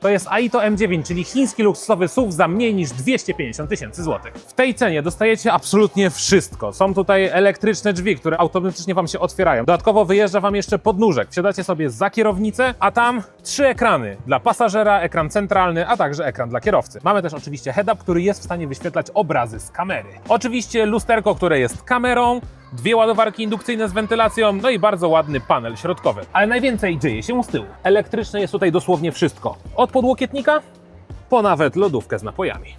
To jest Aito M9, czyli chiński luksusowy SUV za mniej niż 250 tysięcy złotych. W tej cenie dostajecie absolutnie wszystko. Są tutaj elektryczne drzwi, które automatycznie Wam się otwierają. Dodatkowo wyjeżdża Wam jeszcze podnóżek. Wsiadacie sobie za kierownicę, a tam trzy ekrany dla pasażera, ekran centralny, a także ekran dla kierowcy. Mamy też oczywiście head-up, który jest w stanie wyświetlać obrazy z kamery. Oczywiście lusterko, które jest kamerą, dwie ładowarki indukcyjne z wentylacją, no i bardzo ładny panel środkowy. Ale najwięcej dzieje się z tyłu. Elektryczne jest tutaj dosłownie wszystko. Od podłokietnika po nawet lodówkę z napojami.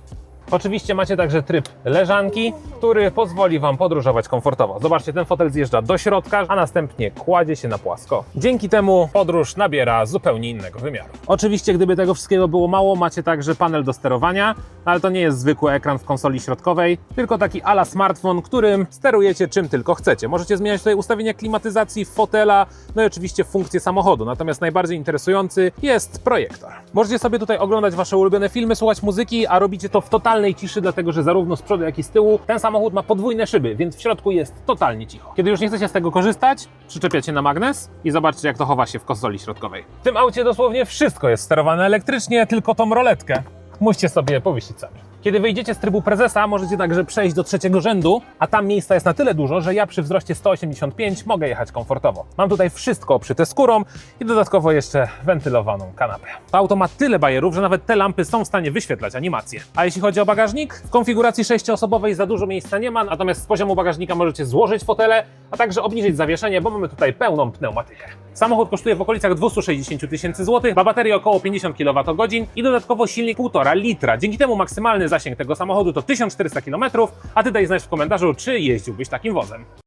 Oczywiście macie także tryb leżanki, który pozwoli Wam podróżować komfortowo. Zobaczcie, ten fotel zjeżdża do środka, a następnie kładzie się na płasko. Dzięki temu podróż nabiera zupełnie innego wymiaru. Oczywiście, gdyby tego wszystkiego było mało, macie także panel do sterowania, ale to nie jest zwykły ekran w konsoli środkowej, tylko taki ala smartfon, którym sterujecie czym tylko chcecie. Możecie zmieniać tutaj ustawienia klimatyzacji, fotela, no i oczywiście funkcje samochodu. Natomiast najbardziej interesujący jest projektor. Możecie sobie tutaj oglądać Wasze ulubione filmy, słuchać muzyki, a robicie to w totalnej ciszy, dlatego że zarówno z przodu, jak i z tyłu ten samochód ma podwójne szyby, więc w środku jest totalnie cicho. Kiedy już nie chcecie z tego korzystać, przyczepiacie na magnes i zobaczcie, jak to chowa się w konsoli środkowej. W tym aucie dosłownie wszystko jest sterowane elektrycznie, tylko tą roletkę musicie sobie powiesić sami. Kiedy wyjdziecie z trybu prezesa, możecie także przejść do trzeciego rzędu, a tam miejsca jest na tyle dużo, że ja przy wzroście 185 mogę jechać komfortowo. Mam tutaj wszystko obszyte skórą i dodatkowo jeszcze wentylowaną kanapę. To auto ma tyle bajerów, że nawet te lampy są w stanie wyświetlać animacje. A jeśli chodzi o bagażnik, w konfiguracji sześcioosobowej za dużo miejsca nie ma, natomiast z poziomu bagażnika możecie złożyć fotele, a także obniżyć zawieszenie, bo mamy tutaj pełną pneumatykę. Samochód kosztuje w okolicach 260 tysięcy złotych, ma baterię około 50 kWh i dodatkowo silnik 1,5 litra. Dzięki temu maksymalny zasięg tego samochodu to 1400 km, a ty daj znać w komentarzu, czy jeździłbyś takim wozem.